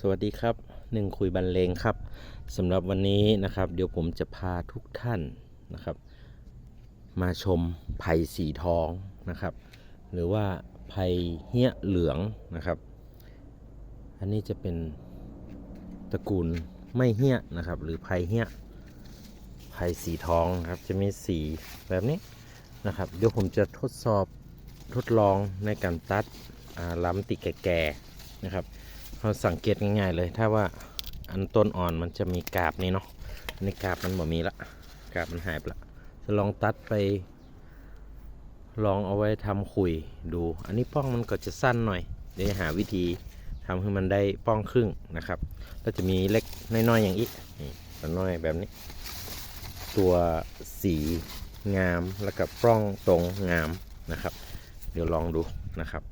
สวัสดีครับหนึ่งคุยบรรเลงครับสำหรับวันนี้นะครับ เดี๋ยวผมจะพาทุกท่านนะครับ มาชมไผ่สีทองนะครับ หรือว่าไผ่เหี้ยเหลืองนะครับ อันนี้จะเป็นตระกูลไม่เหี้ยนะครับ หรือไผ่เหี้ยไผ่สีทองครับจะมีสีแบบนี้นะครับเดี๋ยวผมจะทดสอบทดลองในการตัดล้ำติแก่ๆนะครับ เราสังเกตง่ายๆเลย ถ้าว่าอันต้นอ่อนมันจะมีกาบนี่เนาะอันนี้กาบมันบ่มีละกาบมันหายไปละจะลองตัดไป ลองเอาไว้ทำขุยดู อันนี้ป้องมันก็จะสั้นหน่อยเดี๋ยวหาวิธีทำให้มันได้ป้องครึ่งนะครับก็จะมีเล็กน้อยๆอย่างนี้นี่ตัวน้อยแบบนี้ ตัวสีงามแล้วกับปล้องตรงงามนะครับ เดี๋ยวลองดูนะครับ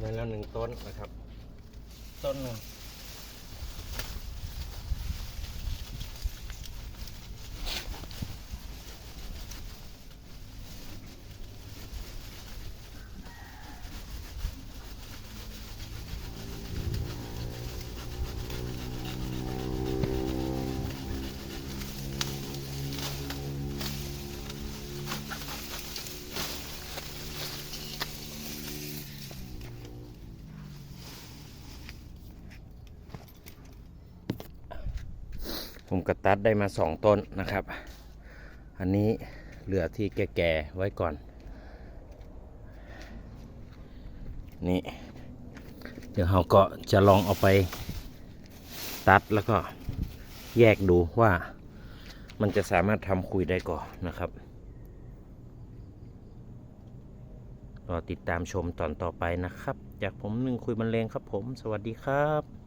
ในแล้วหนึ่งต้นนะครับ ต้นหนึ่ง ผมก็ตัดได้มาสองต้นนะครับ อันนี้เหลือที่แก่ๆไว้ก่อน นี่ เดี๋ยวเราก็จะลองเอาไปตัดแล้วก็แยกดูว่ามันจะสามารถทำคุยได้ก่อนนะครับรอติดตามชมตอนต่อไปนะครับ จากผมหนึ่งคุยบรรเลงครับผม สวัสดีครับ